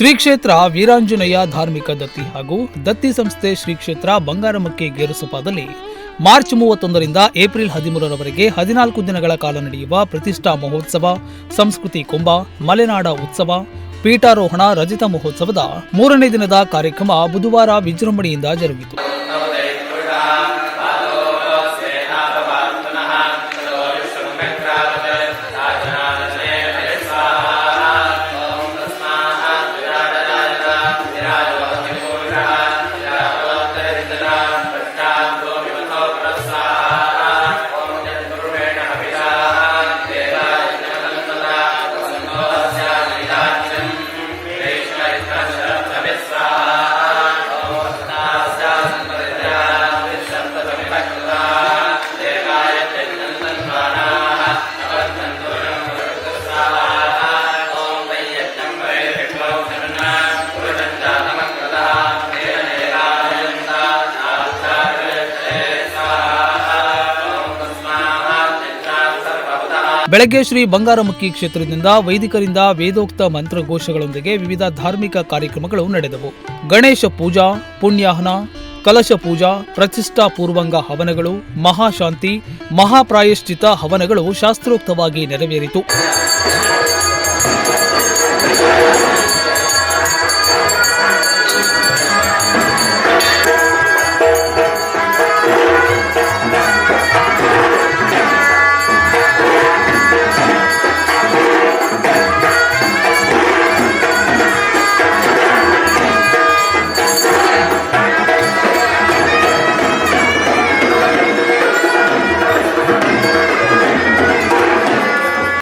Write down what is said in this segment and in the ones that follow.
ಶ್ರೀ ಕ್ಷೇತ್ರ ವೀರಾಂಜನೇಯ ಧಾರ್ಮಿಕ ದತ್ತಿ ಹಾಗೂ ದತ್ತಿ ಸಂಸ್ಥೆ ಶ್ರೀ ಕ್ಷೇತ್ರ ಬಂಗಾರಮಕ್ಕಿ ಗೇರುಸಪಾದಲ್ಲಿ ಮಾರ್ಚ್ ಮೂವತ್ತೊಂದರಿಂದ ಏಪ್ರಿಲ್ ಹದಿಮೂರರವರೆಗೆ ಹದಿನಾಲ್ಕು ದಿನಗಳ ಕಾಲ ನಡೆಯುವ ಪ್ರತಿಷ್ಠಾ ಮಹೋತ್ಸವ, ಸಂಸ್ಕೃತಿ ಕುಂಭ, ಮಲೆನಾಡ ಉತ್ಸವ, ಪೀಠಾರೋಹಣ, ರಜತ ಮಹೋತ್ಸವದ ಮೂರನೇ ದಿನದ ಕಾರ್ಯಕ್ರಮ ಬುಧವಾರ ವಿಜೃಂಭಣೆಯಿಂದ ಜರುಗಿತು. ಬೆಳಗ್ಗೆ ಶ್ರೀ ಬಂಗಾರಮುಖಿ ಕ್ಷೇತ್ರದಿಂದ ವೈದಿಕರಿಂದ ವೇದೋಕ್ತ ಮಂತ್ರಘೋಷಗಳೊಂದಿಗೆ ವಿವಿಧ ಧಾರ್ಮಿಕ ಕಾರ್ಯಕ್ರಮಗಳು ನಡೆದವು. ಗಣೇಶ ಪೂಜಾ ಪುಣ್ಯಾಹನ ಕಲಶ ಪೂಜಾ ಪ್ರತಿಷ್ಠಾ ಪೂರ್ವಂಗ ಹವನಗಳು ಮಹಾಶಾಂತಿ ಮಹಾಪ್ರಾಯಶ್ಚಿತ ಹವನಗಳು ಶಾಸ್ತ್ರೋಕ್ತವಾಗಿ ನೆರವೇರಿತು.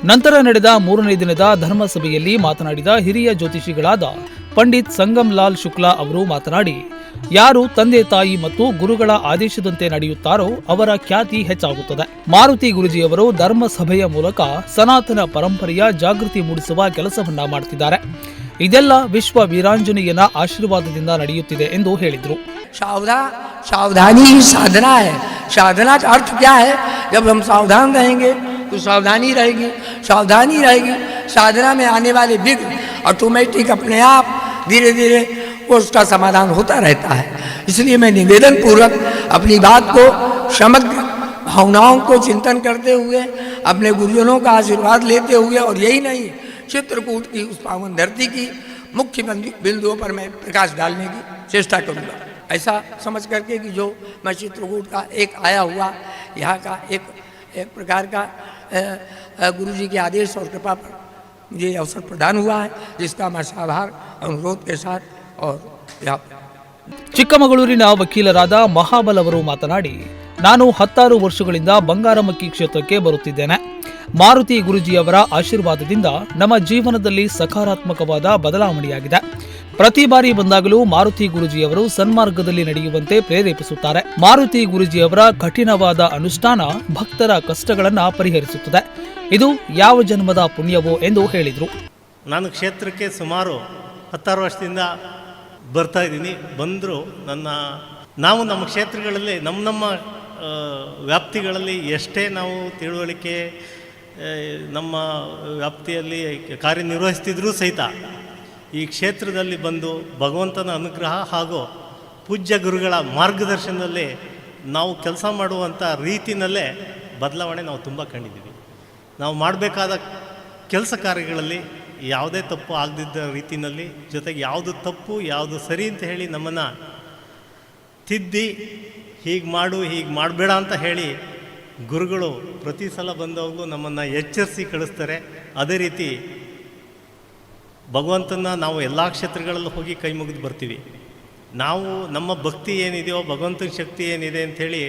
ನಂತರ ನಡೆದ ಮೂರನೇ ದಿನದ ಧರ್ಮಸಭೆಯಲ್ಲಿ ಮಾತನಾಡಿದ ಹಿರಿಯ ಜ್ಯೋತಿಷಿಗಳಾದ ಪಂಡಿತ್ ಸಂಗಮ್ ಲಾಲ್ ಶುಕ್ಲಾ ಅವರು ಮಾತನಾಡಿ ಯಾರು ತಂದೆ ತಾಯಿ ಮತ್ತು ಗುರುಗಳ ಆದೇಶದಂತೆ ನಡೆಯುತ್ತಾರೋ ಅವರ ಖ್ಯಾತಿ ಹೆಚ್ಚಾಗುತ್ತದೆ ಮಾರುತಿ ಗುರುಜಿಯವರು ಧರ್ಮಸಭೆಯ ಮೂಲಕ ಸನಾತನ ಪರಂಪರೆಯ ಜಾಗೃತಿ ಮೂಡಿಸುವ ಕೆಲಸವನ್ನ ಮಾಡುತ್ತಿದ್ದಾರೆ ಇದೆಲ್ಲ ವಿಶ್ವ ವೀರಾಂಜನೇಯನ ಆಶೀರ್ವಾದದಿಂದ ನಡೆಯುತ್ತಿದೆ ಎಂದು ಹೇಳಿದರು सावधा सावधानी ही साधना है साधना का अर्थ क्या है जब हम सावधान रहेंगे तो सावधानी रहेगी सावधानी रहेगी। साधना में आने वाले विघ्न ऑटोमेटिक अपने आप धीरे धीरे वो उसका समाधान होता रहता है। इसलिए मैं निवेदन पूर्वक अपनी बात को समग्र भावनाओं को चिंतन करते हुए, अपने गुरुजनों का आशीर्वाद लेते हुए और यही नहीं चित्रकूट की उस पावन धरती की मुख्य बिंदुओं पर मैं प्रकाश डालने की चेष्टा करूँगा। ऐसा समझ करके कि जो मैं चित्रकूट का एक आया हुआ, यहाँ का एक एक प्रकार का गुरु जी के आदेश और कृपा पर मुझे ये अवसर प्रदान हुआ है जिसका मैं साभार अनुरोध के साथ और यहाँ ಚಿಕ್ಕಮಗಳೂರಿನ ವಕೀಲರಾದ ಮಹಾಬಲ್ ಅವರು ಮಾತನಾಡಿ ನಾನು ಹತ್ತಾರು ವರ್ಷಗಳಿಂದ ಬಂಗಾರಮಕ್ಕಿ ಕ್ಷೇತ್ರಕ್ಕೆ ಬರುತ್ತಿದ್ದೇನೆ ಮಾರುತಿ ಗುರುಜಿಯವರ ಆಶೀರ್ವಾದದಿಂದ ನಮ್ಮ ಜೀವನದಲ್ಲಿ ಸಕಾರಾತ್ಮಕವಾದ ಬದಲಾವಣೆಯಾಗಿದೆ ಪ್ರತಿ ಬಾರಿ ಬಂದಾಗಲೂ ಮಾರುತಿ ಗುರುಜಿಯವರು ಸನ್ಮಾರ್ಗದಲ್ಲಿ ನಡೆಯುವಂತೆ ಪ್ರೇರೇಪಿಸುತ್ತಾರೆ. ಮಾರುತಿ ಗುರುಜಿಯವರ ಕಠಿಣವಾದ ಅನುಷ್ಠಾನ ಭಕ್ತರ ಕಷ್ಟಗಳನ್ನು ಪರಿಹರಿಸುತ್ತದೆ. ಇದು ಯಾವ ಜನ್ಮದ ಪುಣ್ಯವೋ ಎಂದು ಹೇಳಿದರು. ನಾನು ಕ್ಷೇತ್ರಕ್ಕೆ ಸುಮಾರು ಹತ್ತಾರು ವರ್ಷದಿಂದ ಬರ್ತಾ ಇದ್ದೀನಿ. ಬಂದರೂ ನನ್ನ ನಾವು ನಮ್ಮ ಕ್ಷೇತ್ರಗಳಲ್ಲಿ, ನಮ್ಮ ನಮ್ಮ ವ್ಯಾಪ್ತಿಗಳಲ್ಲಿ ಎಷ್ಟೇ ನಾವು ತಿಳುವಳಿಕೆ ನಮ್ಮ ವ್ಯಾಪ್ತಿಯಲ್ಲಿ ಕಾರ್ಯನಿರ್ವಹಿಸ್ತಿದ್ರೂ ಸಹಿತ ಈ ಕ್ಷೇತ್ರದಲ್ಲಿ ಬಂದು ಭಗವಂತನ ಅನುಗ್ರಹ ಹಾಗೂ ಪೂಜ್ಯ ಗುರುಗಳ ಮಾರ್ಗದರ್ಶನದಲ್ಲಿ ನಾವು ಕೆಲಸ ಮಾಡುವಂಥ ರೀತಿನಲ್ಲೇ ಬದಲಾವಣೆ ನಾವು ತುಂಬ ಕಂಡಿದ್ದೀವಿ. ನಾವು ಮಾಡಬೇಕಾದ ಕೆಲಸ ಕಾರ್ಯಗಳಲ್ಲಿ ಯಾವುದೇ ತಪ್ಪು ಆಗದಿದ್ದ ರೀತಿಯಲ್ಲಿ ಜೊತೆಗೆ ಯಾವುದು ತಪ್ಪು, ಯಾವುದು ಸರಿ ಅಂತ ಹೇಳಿ ನಮ್ಮನ್ನು ತಿದ್ದಿ ಹೀಗೆ ಮಾಡು, ಹೀಗೆ ಮಾಡಬೇಡ ಅಂತ ಹೇಳಿ ಗುರುಗಳು ಪ್ರತಿ ಸಲ ಬಂದವಾಗೂ ನಮ್ಮನ್ನು ಎಚ್ಚರಿಸಿ ಕಳಿಸ್ತಾರೆ. ಅದೇ ರೀತಿ ಭಗವಂತನ ನಾವು ಎಲ್ಲ ಕ್ಷೇತ್ರಗಳಲ್ಲೂ ಹೋಗಿ ಕೈ ಮುಗಿದು ಬರ್ತೀವಿ. ನಾವು ನಮ್ಮ ಭಕ್ತಿ ಏನಿದೆಯೋ, ಭಗವಂತನ ಶಕ್ತಿ ಏನಿದೆ ಅಂಥೇಳಿ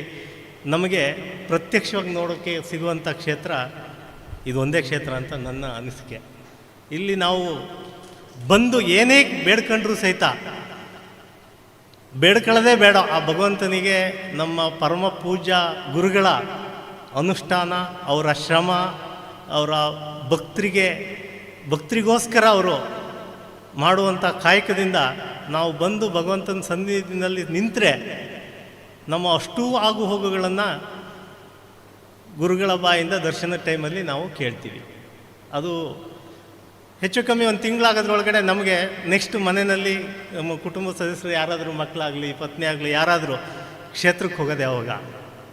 ನಮಗೆ ಪ್ರತ್ಯಕ್ಷವಾಗಿ ನೋಡೋಕ್ಕೆ ಸಿಗುವಂಥ ಕ್ಷೇತ್ರ ಇದು ಒಂದೇ ಕ್ಷೇತ್ರ ಅಂತ ನನ್ನ ಅನಿಸಿಕೆ. ಇಲ್ಲಿ ನಾವು ಬಂದು ಏನೇ ಬೇಡ್ಕೊಂಡ್ರೂ ಸಹಿತ ಬೇಡ್ಕೊಳ್ಳೋದೇ ಬೇಡ. ಆ ಭಗವಂತನಿಗೆ ನಮ್ಮ ಪರಮ ಪೂಜಾ ಗುರುಗಳ ಅನುಷ್ಠಾನ, ಅವರ ಶ್ರಮ, ಅವರ ಭಕ್ತರಿಗೆ ಭಕ್ತರಿಗೋಸ್ಕರ ಅವರು ಮಾಡುವಂಥ ಕಾಯಕದಿಂದ ನಾವು ಬಂದು ಭಗವಂತನ ಸನ್ನಿಧಿನಲ್ಲಿ ನಿಂತರೆ ನಮ್ಮ ಅಷ್ಟೂ ಆಗು ಹೋಗುಗಳನ್ನು ಗುರುಗಳ ಬಾಯಿಂದ ದರ್ಶನ ಟೈಮಲ್ಲಿ ನಾವು ಕೇಳ್ತೀವಿ. ಅದು ಹೆಚ್ಚು ಕಮ್ಮಿ ಒಂದು ತಿಂಗಳಾಗೋದ್ರೊಳಗಡೆ ನಮಗೆ ನೆಕ್ಸ್ಟ್ ಮನೆಯಲ್ಲಿ ನಮ್ಮ ಕುಟುಂಬ ಸದಸ್ಯರು ಯಾರಾದರೂ ಮಕ್ಕಳಾಗಲಿ, ಪತ್ನಿ ಆಗಲಿ, ಯಾರಾದರೂ ಕ್ಷೇತ್ರಕ್ಕೆ ಹೋಗೋದೆ ಅವಾಗ.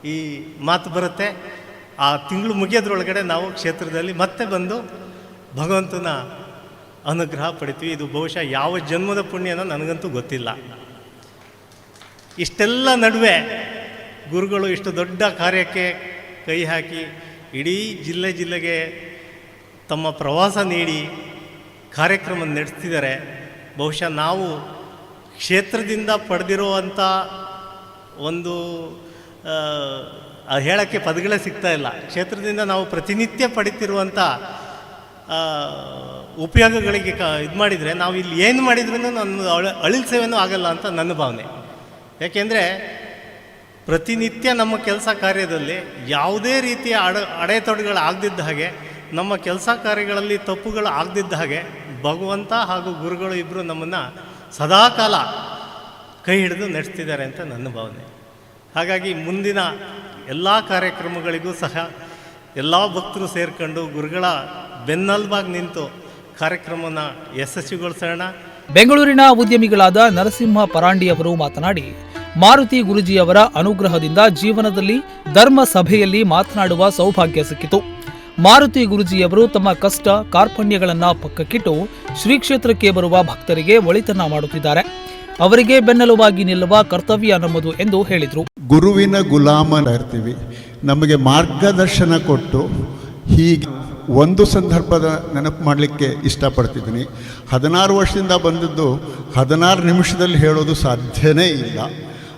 ಈ ಮಾತು ಬರುತ್ತೆ. ಆ ತಿಂಗಳು ಮುಗಿಯೋದ್ರೊಳಗಡೆ ನಾವು ಕ್ಷೇತ್ರದಲ್ಲಿ ಮತ್ತೆ ಬಂದು ಭಗವಂತನ ಅನುಗ್ರಹ ಪಡಿತೀವಿ. ಇದು ಬಹುಶಃ ಯಾವ ಜನ್ಮದ ಪುಣ್ಯನೋ ನನಗಂತೂ ಗೊತ್ತಿಲ್ಲ. ಇಷ್ಟೆಲ್ಲ ನಡುವೆ ಗುರುಗಳು ಇಷ್ಟು ದೊಡ್ಡ ಕಾರ್ಯಕ್ಕೆ ಕೈ ಹಾಕಿ ಇಡೀ ಜಿಲ್ಲೆ ಜಿಲ್ಲೆಗೆ ತಮ್ಮ ಪ್ರವಾಸ ನೀಡಿ ಕಾರ್ಯಕ್ರಮ ನಡೆಸ್ತಿದ್ದಾರೆ. ಬಹುಶಃ ನಾವು ಕ್ಷೇತ್ರದಿಂದ ಪಡೆದಿರುವಂಥ ಒಂದು ಹೇಳೋಕ್ಕೆ ಪದಗಳೇ ಸಿಗ್ತಾ ಇಲ್ಲ. ಕ್ಷೇತ್ರದಿಂದ ನಾವು ಪ್ರತಿನಿತ್ಯ ಪಡಿತಿರುವಂಥ ಉಪಯೋಗಗಳಿಗೆ ಕ, ಇದು ಮಾಡಿದರೆ ನಾವು ಇಲ್ಲಿ ಏನು ಮಾಡಿದ್ರೂ ನನ್ನ ಅಳ ಸೇವೆನೂ ಆಗಲ್ಲ ಅಂತ ನನ್ನ ಭಾವನೆ. ಯಾಕೆಂದರೆ ಪ್ರತಿನಿತ್ಯ ನಮ್ಮ ಕೆಲಸ ಕಾರ್ಯದಲ್ಲಿ ಯಾವುದೇ ರೀತಿಯ ಅಡ, ಅಡೆತಡೆಗಳು ಆಗದಿದ್ದ ಹಾಗೆ, ನಮ್ಮ ಕೆಲಸ ಕಾರ್ಯಗಳಲ್ಲಿ ತಪ್ಪುಗಳು ಆಗದಿದ್ದ ಹಾಗೆ, ಭಗವಂತ ಹಾಗೂ ಗುರುಗಳು ಇಬ್ಬರು ನಮ್ಮನ್ನು ಸದಾಕಾಲ ಕೈ ಹಿಡಿದು ನಡೆಸ್ತಿದ್ದಾರೆ ಅಂತ ನನ್ನ ಭಾವನೆ. ಹಾಗಾಗಿ ಮುಂದಿನ ಎಲ್ಲ ಕಾರ್ಯಕ್ರಮಗಳಿಗೂ ಸಹ ಎಲ್ಲ ಭಕ್ತರು ಸೇರ್ಕೊಂಡು ಗುರುಗಳ ಬೆನ್ನೆಲುಬಾಗಿ ನಿಂತು ಕಾರ್ಯಕ್ರಮನ ಯಶಸ್ವಿಗೊಳಿಸೋಣ. ಬೆಂಗಳೂರಿನ ಉದ್ಯಮಿಗಳಾದ ನರಸಿಂಹ ಪರಾಂಡಿ ಅವರು ಮಾತನಾಡಿ ಮಾರುತಿ ಗುರುಜಿಯವರ ಅನುಗ್ರಹದಿಂದ ಜೀವನದಲ್ಲಿ ಧರ್ಮ ಸಭೆಯಲ್ಲಿ ಮಾತನಾಡುವ ಸೌಭಾಗ್ಯ ಸಿಕ್ಕಿತು. ಮಾರುತಿ ಗುರುಜಿಯವರು ತಮ್ಮ ಕಷ್ಟ ಕಾರ್ಪಣ್ಯಗಳನ್ನು ಪಕ್ಕಕ್ಕಿಟ್ಟು ಶ್ರೀ ಕ್ಷೇತ್ರಕ್ಕೆ ಬರುವ ಭಕ್ತರಿಗೆ ಒಳಿತನ ಮಾಡುತ್ತಿದ್ದಾರೆ. ಅವರಿಗೆ ಬೆನ್ನೆಲುಬಾಗಿ ನಿಲ್ಲುವ ಕರ್ತವ್ಯ ನಮ್ಮದು ಎಂದು ಹೇಳಿದರು. ಗುರುವಿನ ಗುಲಾಮರಾಗ್ತೀವಿ ನಮಗೆ ಮಾರ್ಗದರ್ಶನ ಕೊಟ್ಟು ಹೀಗೆ ಒಂದು ಸಂದರ್ಭದ ನೆನಪು ಮಾಡಲಿಕ್ಕೆ ಇಷ್ಟಪಡ್ತಿದ್ದೀನಿ. ಹದಿನಾರು ವರ್ಷದಿಂದ ಬಂದದ್ದು ಹದಿನಾರು ನಿಮಿಷದಲ್ಲಿ ಹೇಳೋದು ಸಾಧ್ಯನೇ ಇಲ್ಲ.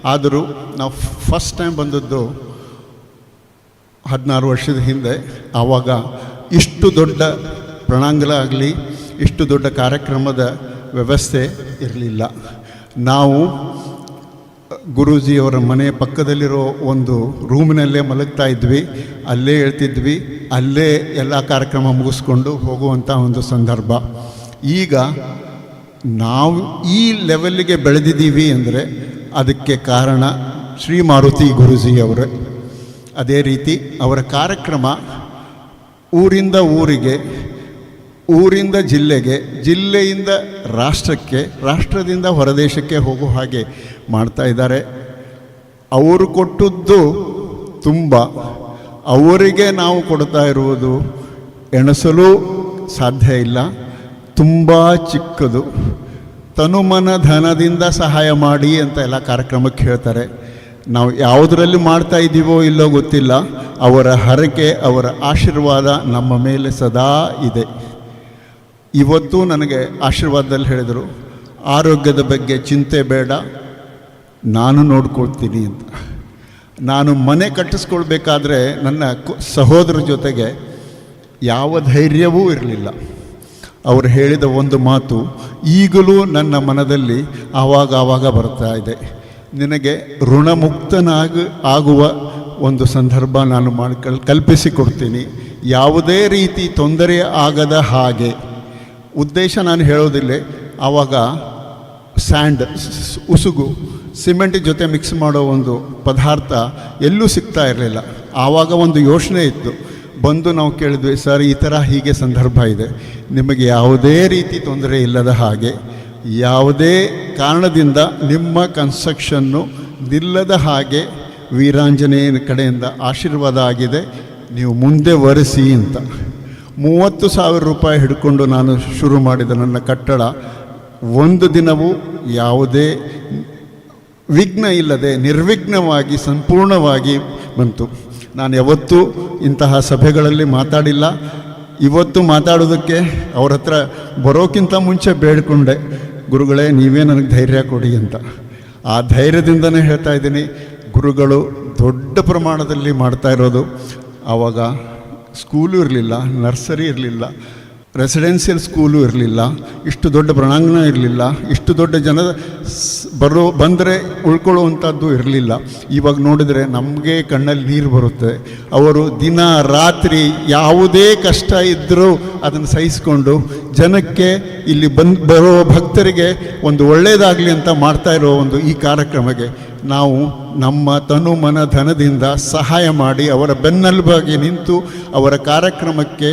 ಆದರೂ ನಾವು ಫಸ್ಟ್ ಟೈಮ್ ಬಂದದ್ದು ಹದಿನಾರು ವರ್ಷದ ಹಿಂದೆ. ಆವಾಗ ಇಷ್ಟು ದೊಡ್ಡ ಪ್ರಣಾಂಗಲ ಆಗಲಿ, ಇಷ್ಟು ದೊಡ್ಡ ಕಾರ್ಯಕ್ರಮದ ವ್ಯವಸ್ಥೆ ಇರಲಿಲ್ಲ. ನಾವು ಗುರೂಜಿಯವರ ಮನೆ ಪಕ್ಕದಲ್ಲಿರೋ ಒಂದು ರೂಮಿನಲ್ಲೇ ಮಲಗ್ತಾ ಇದ್ವಿ. ಅಲ್ಲೇ ಹೇಳ್ತಿದ್ವಿ, ಅಲ್ಲೇ ಎಲ್ಲ ಕಾರ್ಯಕ್ರಮ ಮುಗಿಸ್ಕೊಂಡು ಹೋಗುವಂಥ ಒಂದು ಸಂದರ್ಭ. ಈಗ ನಾವು ಈ ಲೆವೆಲ್ಗೆ ಬೆಳೆದಿದ್ದೀವಿ ಅಂದರೆ ಅದಕ್ಕೆ ಕಾರಣ ಶ್ರೀ ಮಾರುತಿ ಗುರೂಜಿಯವರೇ. ಅದೇ ರೀತಿ ಅವರ ಕಾರ್ಯಕ್ರಮ ಊರಿಂದ ಊರಿಗೆ, ಊರಿಂದ ಜಿಲ್ಲೆಗೆ, ಜಿಲ್ಲೆಯಿಂದ ರಾಷ್ಟ್ರಕ್ಕೆ, ರಾಷ್ಟ್ರದಿಂದ ಹೊರದೇಶಕ್ಕೆ ಹೋಗುವ ಹಾಗೆ ಮಾಡ್ತಾ ಇದ್ದಾರೆ. ಅವರು ಕೊಟ್ಟದ್ದು ತುಂಬ. ಅವರಿಗೆ ನಾವು ಕೊಡ್ತಾ ಇರುವುದು ಎಣಿಸಲು ಸಾಧ್ಯ ಇಲ್ಲ. ತುಂಬ ಚಿಕ್ಕದು. ತನುಮನ ಧನದಿಂದ ಸಹಾಯ ಮಾಡಿ ಅಂತ ಎಲ್ಲ ಕಾರ್ಯಕ್ರಮಕ್ಕೆ ಹೇಳ್ತಾರೆ. ನಾವು ಯಾವುದರಲ್ಲಿ ಮಾಡ್ತಾ ಇದ್ದೀವೋ ಇಲ್ಲೋ ಗೊತ್ತಿಲ್ಲ. ಅವರ ಹರಕೆ, ಅವರ ಆಶೀರ್ವಾದ ನಮ್ಮ ಮೇಲೆ ಸದಾ ಇದೆ. ಇವತ್ತು ನನಗೆ ಆಶೀರ್ವಾದದಲ್ಲಿ ಹೇಳಿದರು, ಆರೋಗ್ಯದ ಬಗ್ಗೆ ಚಿಂತೆ ಬೇಡ. ನಾನು ನೋಡ್ಕೊಳ್ತೀನಿ ಅಂತ. ನಾನು ಮನೆ ಕಟ್ಟಿಸ್ಕೊಳ್ಬೇಕಾದ್ರೆ ನನ್ನ ಸಹೋದರ ಜೊತೆಗೆ ಯಾವ ಧೈರ್ಯವೂ ಇರಲಿಲ್ಲ. ಅವರು ಹೇಳಿದ ಒಂದು ಮಾತು ಈಗಲೂ ನನ್ನ ಮನದಲ್ಲಿ ಆವಾಗ ಆವಾಗ ಬರ್ತಾ ಇದೆ. ನಿನಗೆ ಋಣಮುಕ್ತನಾಗ ಆಗುವ ಒಂದು ಸಂದರ್ಭ ನಾನು ಮಾಡಿ ಕಲ್, ಕಲ್ಪಿಸಿಕೊಡ್ತೀನಿ. ಯಾವುದೇ ರೀತಿ ತೊಂದರೆ ಆಗದ ಹಾಗೆ. ಉದ್ದೇಶ ನಾನು ಹೇಳೋದಿಲ್ಲ. ಆವಾಗ ಸ್ಯಾಂಡ್ ಉಸುಗು, ಸಿಮೆಂಟ್ ಜೊತೆ ಮಿಕ್ಸ್ ಮಾಡೋ ಒಂದು ಪದಾರ್ಥ ಎಲ್ಲೂ ಸಿಗ್ತಾ ಇರಲಿಲ್ಲ. ಆವಾಗ ಒಂದು ಯೋಚನೆ ಇತ್ತು. ಬಂದು ನಾವು ಕೇಳಿದ್ವಿ, ಸರ್, ಈ ಥರ ಹೀಗೆ ಸಂದರ್ಭ ಇದೆ. ನಿಮಗೆ ಯಾವುದೇ ರೀತಿ ತೊಂದರೆ ಇಲ್ಲದ ಹಾಗೆ, ಯಾವುದೇ ಕಾರಣದಿಂದ ನಿಮ್ಮ ಕನ್ಸ್ಟ್ರಕ್ಷನ್ನು ನಿಲ್ಲದ ಹಾಗೆ ವೀರಾಂಜನೇಯನ ಕಡೆಯಿಂದ ಆಶೀರ್ವಾದ ಆಗಿದೆ. ನೀವು ಮುಂದೆ ಒರೆಸಿ ಅಂತ. ಮೂವತ್ತು ಸಾವಿರ ರೂಪಾಯಿ ಹಿಡ್ಕೊಂಡು ನಾನು ಶುರು ಮಾಡಿದ ನನ್ನ ಕಟ್ಟಡ ಒಂದು ದಿನವೂ ಯಾವುದೇ ವಿಘ್ನ ಇಲ್ಲದೆ ನಿರ್ವಿಘ್ನವಾಗಿ ಸಂಪೂರ್ಣವಾಗಿ ಬಂತು. ನಾನು ಯಾವತ್ತೂ ಇಂತಹ ಸಭೆಗಳಲ್ಲಿ ಮಾತಾಡಿಲ್ಲ. ಇವತ್ತು ಮಾತಾಡೋದಕ್ಕೆ ಅವ್ರ ಹತ್ರ ಬರೋಕ್ಕಿಂತ ಮುಂಚೆ ಬೇಡಿಕೊಂಡೆ, ಗುರುಗಳೇ, ನೀವೇ ನನಗೆ ಧೈರ್ಯ ಕೊಡಿ ಅಂತ. ಆ ಧೈರ್ಯದಿಂದನೇ ಹೇಳ್ತಾ ಇದ್ದೀನಿ, ಗುರುಗಳು ದೊಡ್ಡ ಪ್ರಮಾಣದಲ್ಲಿ ಮಾಡ್ತಾ ಇರೋದು. ಆವಾಗ ಸ್ಕೂಲು ಇರಲಿಲ್ಲ ನರ್ಸರಿ ಇರಲಿಲ್ಲ ರೆಸಿಡೆನ್ಷಿಯಲ್ ಸ್ಕೂಲು ಇರಲಿಲ್ಲ, ಇಷ್ಟು ದೊಡ್ಡ ಪ್ರಣಾಂಗಣ ಇರಲಿಲ್ಲ, ಇಷ್ಟು ದೊಡ್ಡ ಜನ ಬರೋ, ಬಂದರೆ ಉಳ್ಕೊಳ್ಳುವಂಥದ್ದು ಇರಲಿಲ್ಲ. ಇವಾಗ ನೋಡಿದರೆ ನಮಗೆ ಕಣ್ಣಲ್ಲಿ ನೀರು ಬರುತ್ತೆ. ಅವರು ದಿನ, ರಾತ್ರಿ ಯಾವುದೇ ಕಷ್ಟ ಇದ್ದರೂ ಅದನ್ನು ಸಹಿಸಿಕೊಂಡು ಜನಕ್ಕೆ ಇಲ್ಲಿ ಬಂದು, ಬರೋ ಭಕ್ತರಿಗೆ ಒಂದು ಒಳ್ಳೆಯದಾಗಲಿ ಅಂತ ಮಾಡ್ತಾ ಇರೋ ಒಂದು ಈ ಕಾರ್ಯಕ್ರಮಕ್ಕೆ ನಾವು ನಮ್ಮ ತನು ಮನ ಧನದಿಂದ ಸಹಾಯ ಮಾಡಿ ಅವರ ಬೆನ್ನೆಲುಬಾಗಿ ನಿಂತು ಅವರ ಕಾರ್ಯಕ್ರಮಕ್ಕೆ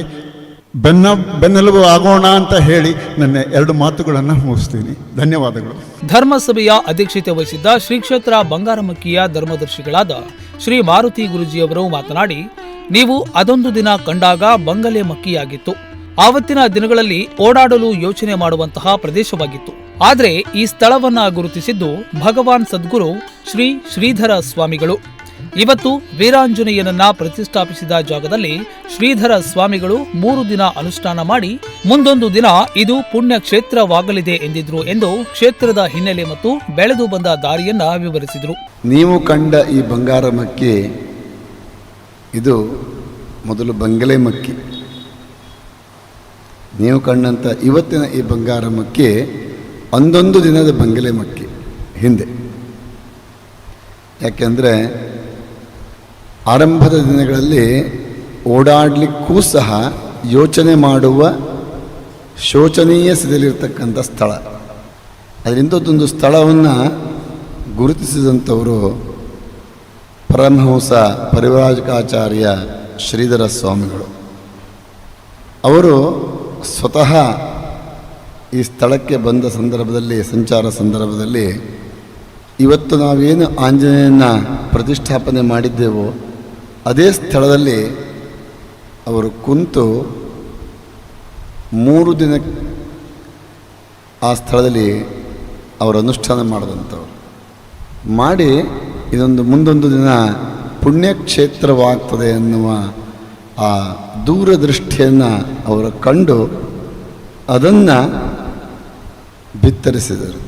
ಬೆನ್ನ ಬೆನ್ನೆಲುಬು ಆಗೋಣ ಅಂತ ಹೇಳಿ ನನ್ನ ಎರಡು ಮಾತುಗಳನ್ನು ಮುಗಿಸ್ತೀನಿ. ಧನ್ಯವಾದಗಳು. ಧರ್ಮಸಭೆಯ ಅಧ್ಯಕ್ಷತೆ ವಹಿಸಿದ್ದ ಶ್ರೀ ಕ್ಷೇತ್ರ ಬಂಗಾರಮಕ್ಕಿಯ ಧರ್ಮದರ್ಶಿಗಳಾದ ಶ್ರೀ ಮಾರುತಿ ಗುರುಜಿಯವರು ಮಾತನಾಡಿ, ನೀವು ಅದೊಂದು ದಿನ ಕಂಡಾಗ ಬಂಗಲೆ ಮಕ್ಕಿಯಾಗಿತ್ತು. ಆವತ್ತಿನ ದಿನಗಳಲ್ಲಿ ಓಡಾಡಲು ಯೋಚನೆ ಮಾಡುವಂತಹ ಪ್ರದೇಶವಾಗಿತ್ತು. ಆದರೆ ಈ ಸ್ಥಳವನ್ನ ಗುರುತಿಸಿದ್ದು ಭಗವಾನ್ ಸದ್ಗುರು ಶ್ರೀ ಶ್ರೀಧರ ಸ್ವಾಮಿಗಳು. ಇವತ್ತು ವೀರಾಂಜನೇಯನನ್ನ ಪ್ರತಿಷ್ಠಾಪಿಸಿದ ಜಾಗದಲ್ಲಿ ಶ್ರೀಧರ ಸ್ವಾಮಿಗಳು ಮೂರು ದಿನ ಅನುಷ್ಠಾನ ಮಾಡಿ ಮುಂದೊಂದು ದಿನ ಇದು ಪುಣ್ಯ ಕ್ಷೇತ್ರವಾಗಲಿದೆ ಎಂದಿದ್ರು ಎಂದು ಕ್ಷೇತ್ರದ ಹಿನ್ನೆಲೆ ಮತ್ತು ಬೆಳೆದು ಬಂದ ದಾರಿಯನ್ನ ವಿವರಿಸಿದರು. ನೀವು ಕಂಡ ಈ ಬಂಗಾರ ಮಕ್ಕಿ, ಇದು ಮೊದಲು ಬಂಗಲೆ ಮಕ್ಕಿ. ನೀವು ಕಂಡಂತ ಇವತ್ತಿನ ಈ ಬಂಗಾರ ಮಕ್ಕಿ ಒಂದೊಂದು ದಿನದ ಬಂಗಲೆ ಮಕ್ಕಿ ಹಿಂದೆ. ಯಾಕೆಂದರೆ ಆರಂಭದ ದಿನಗಳಲ್ಲಿ ಓಡಾಡಲಿಕ್ಕೂ ಸಹ ಯೋಚನೆ ಮಾಡುವ ಶೋಚನೀಯ ಸ್ಥಿತಿಯಲ್ಲಿರ್ತಕ್ಕಂಥ ಸ್ಥಳ. ಅದರಿಂದ ಅದರಿಂದೊಂದು ಸ್ಥಳವನ್ನು ಗುರುತಿಸಿದಂಥವರು ಪರಮಹಂಸ ಪರಿವರಾಜಕಾಚಾರ್ಯ ಶ್ರೀಧರ ಸ್ವಾಮಿಗಳು. ಅವರು ಸ್ವತಃ ಈ ಸ್ಥಳಕ್ಕೆ ಬಂದ ಸಂದರ್ಭದಲ್ಲಿ, ಸಂಚಾರ ಸಂದರ್ಭದಲ್ಲಿ ಇವತ್ತು ನಾವೇನು ಆಂಜನೇಯನ ಪ್ರತಿಷ್ಠಾಪನೆ ಮಾಡಿದ್ದೆವೋ ಅದೇ ಸ್ಥಳದಲ್ಲಿ ಅವರು ಕುಂತು ಮೂರು ದಿನ ಆ ಸ್ಥಳದಲ್ಲಿ ಅವರು ಅನುಷ್ಠಾನ ಮಾಡಿದಂಥವ್ರು. ಮಾಡಿ ಇದೊಂದು ಮುಂದೊಂದು ದಿನ ಪುಣ್ಯಕ್ಷೇತ್ರವಾಗ್ತದೆ ಎನ್ನುವ ಆ ದೂರದೃಷ್ಟಿಯನ್ನು ಅವರು ಕಂಡು ಅದನ್ನು ಬಿತ್ತರಿಸಿದರು.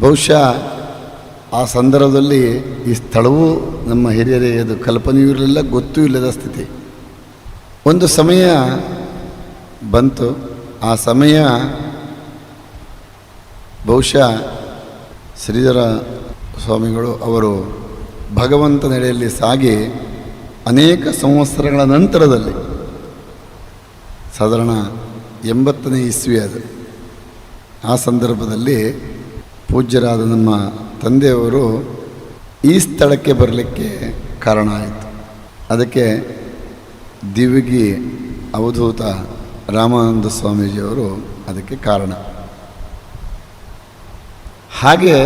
ಬಹುಶಃ ಆ ಸಂದರ್ಭದಲ್ಲಿ ಈ ಸ್ಥಳವೂ ನಮ್ಮ ಹಿರಿಯರಿಗೆ ಅದು ಕಲ್ಪನೆಯೂ ಇರಲಿಲ್ಲ, ಗೊತ್ತೂ ಇಲ್ಲದ ಸ್ಥಿತಿ. ಒಂದು ಸಮಯ ಬಂತು. ಆ ಸಮಯ ಬಹುಶಃ ಶ್ರೀಧರ ಸ್ವಾಮಿಗಳು ಅವರು ಭಗವಂತ ನಡೆಯಲ್ಲಿ ಸಾಗಿ ಅನೇಕ ಸಂವತ್ಸರಗಳ ನಂತರದಲ್ಲಿ, ಸಾಧಾರಣ ಎಂಬತ್ತನೇ ಇಸ್ವಿ ಅದು ಆ ಸಂದರ್ಭದಲ್ಲಿ ಪೂಜ್ಯರಾದ ನಮ್ಮ ತಂದೆಯವರು ಈ ಸ್ಥಳಕ್ಕೆ ಬರಲಿಕ್ಕೆ ಕಾರಣ ಆಯಿತು. ಅದಕ್ಕೆ ದಿವಿಗಿ ಅವಧೂತ ರಾಮಾನಂದ ಸ್ವಾಮೀಜಿಯವರು ಅದಕ್ಕೆ ಕಾರಣ. ಹಾಗೆ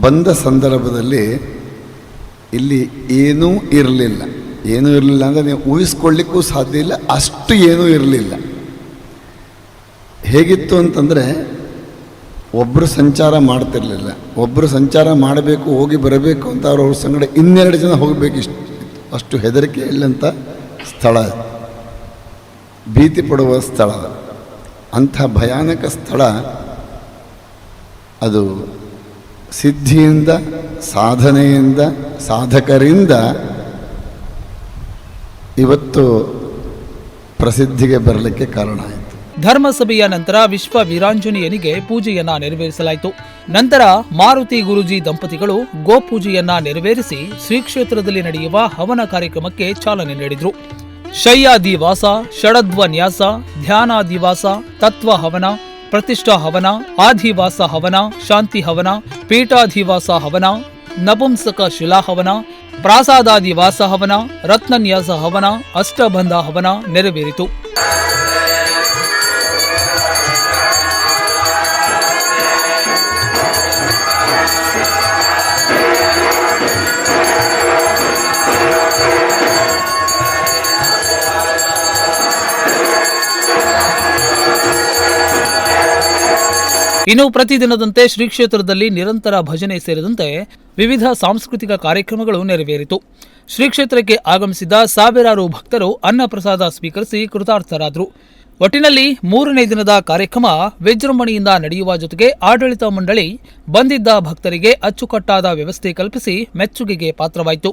ಬಂದ ಸಂದರ್ಭದಲ್ಲಿ ಇಲ್ಲಿ ಏನೂ ಇರಲಿಲ್ಲ. ಏನೂ ಇರಲಿಲ್ಲ ಅಂದರೆ ನೀವು ಊಹಿಸ್ಕೊಳ್ಳಿಕ್ಕೂ ಸಾಧ್ಯ ಇಲ್ಲ, ಅಷ್ಟು ಏನೂ ಇರಲಿಲ್ಲ. ಹೇಗಿತ್ತು ಅಂತಂದರೆ ಒಬ್ಬರು ಸಂಚಾರ ಮಾಡ್ತಿರಲಿಲ್ಲ ಒಬ್ಬರು ಸಂಚಾರ ಮಾಡಬೇಕು, ಹೋಗಿ ಬರಬೇಕು ಅಂತ ಅವ್ರ ಸಂಗಡ ಇನ್ನೆರಡು ಜನ ಹೋಗಬೇಕು ಇಷ್ಟು ಅಷ್ಟು ಹೆದರಿಕೆ ಇಲ್ಲಂಥ ಸ್ಥಳ. ಭೀತಿ ಪಡುವ ಸ್ಥಳ. ಅಂಥ ಭಯಾನಕ ಸ್ಥಳ ಅದು ಸಿದ್ಧಿಯಿಂದ, ಸಾಧನೆಯಿಂದ, ಸಾಧಕರಿಂದ ಇವತ್ತು ಪ್ರಸಿದ್ಧಿಗೆ ಬರಲಿಕ್ಕೆ ಕಾರಣ ಆಯಿತು ಧರ್ಮಸಭೆಯ ನಂತರ ವಿಶ್ವ ವೀರಾಂಜನೇಯನಿಗೆ ಪೂಜೆಯನ್ನ ನೆರವೇರಿಸಲಾಯಿತು. ನಂತರ ಮಾರುತಿ ಗುರುಜಿ ದಂಪತಿಗಳು ಗೋಪೂಜೆಯನ್ನ ನೆರವೇರಿಸಿ ಶ್ರೀ ಕ್ಷೇತ್ರದಲ್ಲಿ ನಡೆಯುವ ಹವನ ಕಾರ್ಯಕ್ರಮಕ್ಕೆ ಚಾಲನೆ ನೀಡಿದ್ರು. ಶಯ್ಯಾದಿವಾಸ ಷಡದ್ವ ನ್ಯಾಸ ಧ್ಯಾನಾದಿವಾಸ ತತ್ವ ಹವನ, ಪ್ರತಿಷ್ಠಾ ಹವನ, ಆದಿವಾಸ ಹವನ, ಶಾಂತಿ ಹವನ ಪೀಠಾಧಿವಾಸ ಹವನ, ನಪುಂಸಕ ಶಿಲಾಹವನ ಪ್ರಾಸಾದಾದಿವಾಸ ಹವನ, ರತ್ನನ್ಯಾಸ ಹವನ, ಅಷ್ಟಬಂಧ ಹವನ ನೆರವೇರಿತು. ಇನ್ನು ಪ್ರತಿದಿನದಂತೆ ಶ್ರೀ ಕ್ಷೇತ್ರದಲ್ಲಿ ನಿರಂತರ ಭಜನೆ ಸೇರಿದಂತೆ ವಿವಿಧ ಸಾಂಸ್ಕೃತಿಕ ಕಾರ್ಯಕ್ರಮಗಳು ನೆರವೇರಿತು. ಶ್ರೀ ಕ್ಷೇತ್ರಕ್ಕೆ ಆಗಮಿಸಿದ ಸಾವಿರಾರು ಭಕ್ತರು ಅನ್ನಪ್ರಸಾದ ಸ್ವೀಕರಿಸಿ ಕೃತಾರ್ಥರಾದರು. ಒಟ್ಟಿನಲ್ಲಿ ಮೂರನೇ ದಿನದ ಕಾರ್ಯಕ್ರಮ ವಿಜೃಂಭಣೆಯಿಂದ ನಡೆಯುವ ಜೊತೆಗೆ ಆಡಳಿತ ಮಂಡಳಿ ಬಂದಿದ್ದ ಭಕ್ತರಿಗೆ ಅಚ್ಚುಕಟ್ಟಾದ ವ್ಯವಸ್ಥೆ ಕಲ್ಪಿಸಿ ಮೆಚ್ಚುಗೆಗೆ ಪಾತ್ರವಾಯಿತು.